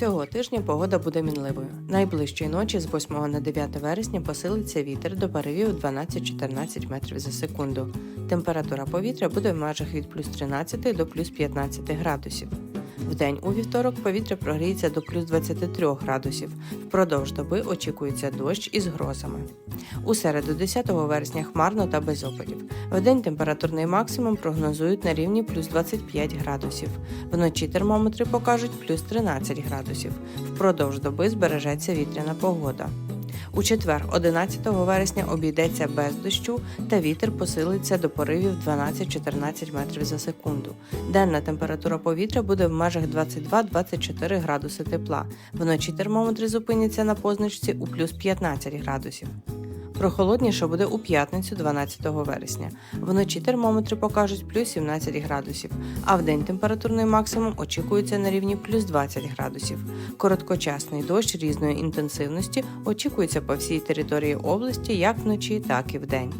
Цього тижня погода буде мінливою. Найближчої ночі з 8 на 9 вересня посилиться вітер до перевів 12-14 метрів за секунду. Температура повітря буде в межах від плюс 13 до плюс 15 градусів. Вдень у вівторок повітря прогріється до плюс 23 градусів. Впродовж доби очікується дощ із грозами. У середу 10 вересня хмарно та без опадів. Вдень температурний максимум прогнозують на рівні плюс 25 градусів. Вночі термометри покажуть плюс 13 градусів. Впродовж доби збережеться вітряна погода. У четвер, 11 вересня, обійдеться без дощу та вітер посилиться до поривів 12-14 метрів за секунду. Денна температура повітря буде в межах 22-24 градуси тепла. Вночі термометри зупиняться на позначці у плюс 15 градусів. Прохолодніше буде у п'ятницю 12 вересня. Вночі термометри покажуть плюс 17 градусів, а в день температурний максимум очікується на рівні плюс 20 градусів. Короткочасний дощ різної інтенсивності очікується по всій території області як вночі, так і вдень.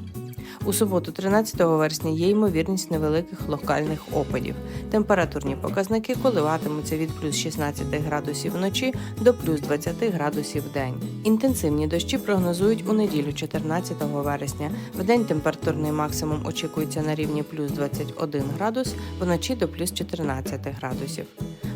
У суботу, 13 вересня, є ймовірність невеликих локальних опадів. Температурні показники коливатимуться від плюс 16 градусів вночі до плюс 20 градусів в день. Інтенсивні дощі прогнозують у неділю, 14 вересня. В день температурний максимум очікується на рівні плюс 21 градус, вночі до плюс 14 градусів.